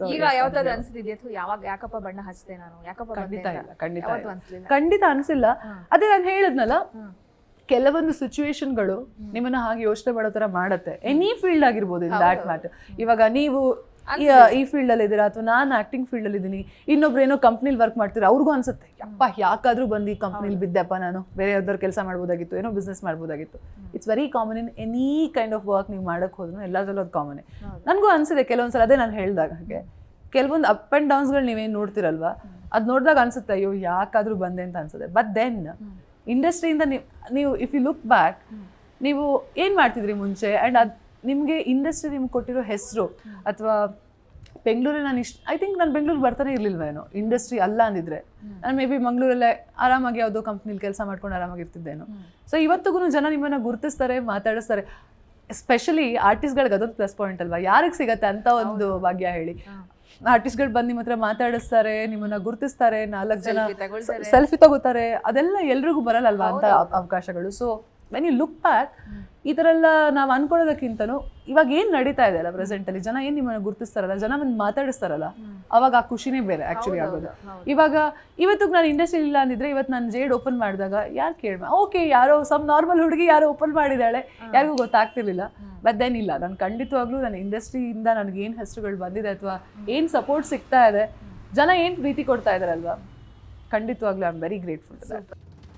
ಈಗ ಯಾವ್ದಾದ್ರು ಯಾವತ್ತಾದ್ರೂ ಅಥವಾ ಯಾವಾಗ ಯಾಕಪ್ಪ ಬಣ್ಣ ಹಚ್ಚಿದೆ ನಾನು? ಯಾಕಪ್ಪ ಖಂಡಿತ ಇಲ್ಲ ಖಂಡಿತ ಯಾವತ್ತೂ ಅನ್ಸ್ಲಿಲ್ಲ ಖಂಡಿತ ಅನ್ಸಿಲ್ಲ. ಅದೇ ನಾನು ಹೇಳಿದ್ನಲ್ಲ ಕೆಲವೊಂದು ಸಿಚುವೇಶನ್ಗಳು ನಿಮ್ಮನ್ನ ಹಾಗೆ ಯೋಚನೆ ಮಾಡೋ ತರ ಮಾಡತ್ತೆ. ಎನಿ ಫೀಲ್ಡ್ ಆಗಿರ್ಬೋದು ಇನ್ ದಾಟ್ ಮ್ಯಾಟರ್ ಇವಾಗ ನೀವು ಈ- ಫೀಲ್ಡ್ ಅಲ್ಲಿ ಇದ್ದೀರಾ ಅಥವಾ ನಾನು ಆಕ್ಟಿಂಗ್ ಫೀಲ್ಡ್ ಅಲ್ಲಿ ಇದ್ದೀನಿ ಇನ್ನೊಬ್ರು ಏನೋ ಕಂಪ್ನಿಲಿ ವರ್ಕ್ ಮಾಡ್ತೀರಾ ಅವ್ರಿಗೂ ಅನ್ಸುತ್ತೆ ಅಪ್ಪ ಯಾಕಾದ್ರೂ ಬಂದು ಈ ಕಂಪ್ನಿಲಿ ಬಿದ್ದೆಪ್ಪ ನಾನು ಬೇರೆ ಯಾವ್ದಾದ್ರು ಕೆಲಸ ಮಾಡ್ಬೋದಾಗಿತ್ತು ಏನೋ business ಮಾಡ್ಬೋದಾಗಿತ್ತು. It's very common in any kind of work ನೀವು ಮಾಡಕ್ ಹೋದ್ರು ಎಲ್ಲದರಲ್ಲೂ ಅದು ಕಾಮನ್. ನನಗೂ ಅನ್ಸಿದೆ ಕೆಲವೊಂದ್ಸಲ ಅದೇ ನಾನು ಹೇಳ್ದಾಗ ಹಾಗೆ. ಕೆಲವೊಂದು ಅಪ್ ಅಂಡ್ ಡೌನ್ಸ್ಗಳು ನೀವೇನು ನೋಡ್ತಿರಲ್ವಾ ಅದು ನೋಡಿದಾಗ ಅನ್ಸುತ್ತೆ ಅಯ್ಯೋ ಯಾಕಾದ್ರೂ ಬಂದೆ ಅಂತ ಅನ್ಸುತ್ತೆ. ಬಟ್ ದೆನ್ ಇಂಡಸ್ಟ್ರಿಯಿಂದ ನೀವು ನೀವು ಇಫ್ ಯು ಲುಕ್ ಬ್ಯಾಕ್ ನೀವು ಏನು ಮಾಡ್ತಿದ್ರಿ ಮುಂಚೆ? ಆ್ಯಂಡ್ ಅದು ನಿಮಗೆ ಇಂಡಸ್ಟ್ರಿ ನಿಮ್ಗೆ ಕೊಟ್ಟಿರೋ ಹೆಸರು ಅಥವಾ ಬೆಂಗಳೂರಲ್ಲಿ ನಾನು ಇಷ್ಟು ಐ ಥಿಂಕ್ ನಾನು ಬೆಂಗಳೂರು ಬರ್ತಾನೆ ಇರಲಿಲ್ವೇನೋ ಇಂಡಸ್ಟ್ರಿ ಅಲ್ಲ ಅಂದಿದ್ರೆ. ನಾನು ಮೇ ಬಿ ಮಂಗಳೂರಲ್ಲೇ ಆರಾಮಾಗಿ ಯಾವುದೋ ಕಂಪ್ನಿಲಿ ಕೆಲಸ ಮಾಡ್ಕೊಂಡು ಆರಾಮಾಗಿರ್ತಿದ್ದೇನೋ ಸೊ ಇವತ್ತಿಗೂ ಜನ ನಿಮ್ಮನ್ನು ಗುರುತಿಸ್ತಾರೆ ಮಾತಾಡಿಸ್ತಾರೆ. ಎಸ್ಪೆಷಲಿ ಆರ್ಟಿಸ್ಟ್ಗಳಿಗೆ ಅದೊಂದು ಪ್ಲಸ್ ಪಾಯಿಂಟ್ ಅಲ್ವಾ? ಯಾರಿಗೆ ಸಿಗತ್ತೆ ಅಂತ ಒಂದು ಭಾಗ್ಯ ಹೇಳಿ. ಆರ್ಟಿಸ್ಟ್ಗಳು ಬಂದು ನಿಮ್ಮ ಹತ್ರ ಮಾತಾಡಿಸ್ತಾರೆ ನಿಮ್ಮನ್ನ ಗುರುತಿಸ್ತಾರೆ ನಾಲ್ಕು ಜನ ಸೆಲ್ಫಿ ತಗೋತಾರೆ ಅದೆಲ್ಲ ಎಲ್ರಿಗೂ ಬರಲ್ಲ ಅಲ್ವಾ ಅಂತ ಅವಕಾಶಗಳು. So when you look back ಈ ಥರ ಎಲ್ಲ ನಾವು ಅನ್ಕೊಳ್ಳೋದಕ್ಕಿಂತನೂ ಇವಾಗ ಏನು ನಡೀತಾ ಇದೆ ಅಲ್ಲ ಪ್ರೆಸೆಂಟಲ್ಲಿ ಜನ ಏನು ನಿಮ್ಮನ್ನು ಗುರುತಿಸ್ತಾರಲ್ಲ? ಜನ ಬಂದು ಮಾತಾಡಿಸ್ತಾರಲ್ಲ? ಅವಾಗ ಆ ಖುಷಿನೇ ಬೇರೆ ಆ್ಯಕ್ಚುಲಿ ಆಗೋದು. ಇವಾಗ ಇವತ್ತಿಗೆ ನಾನು ಇಂಡಸ್ಟ್ರಿ ಇಲ್ಲ ಅಂದಿದ್ರೆ ಇವತ್ತು ನಾನು ಜೇಡ್ ಓಪನ್ ಮಾಡಿದಾಗ ಯಾರು ಕೇಳ್ಮ? ಓಕೆ ಯಾರೋ ಸಮ್ ನಾರ್ಮಲ್ ಹುಡುಗಿ ಯಾರೋ ಓಪನ್ ಮಾಡಿದಾಳೆ ಯಾರಿಗೂ ಗೊತ್ತಾಗ್ತಿರ್ಲಿಲ್ಲ. ಬಟ್ ದೆನ್ ಇಲ್ಲ ನಾನು ಖಂಡಿತವಾಗ್ಲೂ ನನ್ನ ಇಂಡಸ್ಟ್ರಿಯಿಂದ ನನಗೆ ಏನು ಹೆಸರುಗಳು ಬಂದಿದೆ ಅಥವಾ ಏನು ಸಪೋರ್ಟ್ ಸಿಗ್ತಾ ಇದೆ ಜನ ಏನು ಪ್ರೀತಿ ಕೊಡ್ತಾ ಇದಾರಲ್ವಾ? ಖಂಡಿತವಾಗ್ಲೂ ಐ ಆಮ್ ವೆರಿ ಗ್ರೇಟ್ಫುಲ್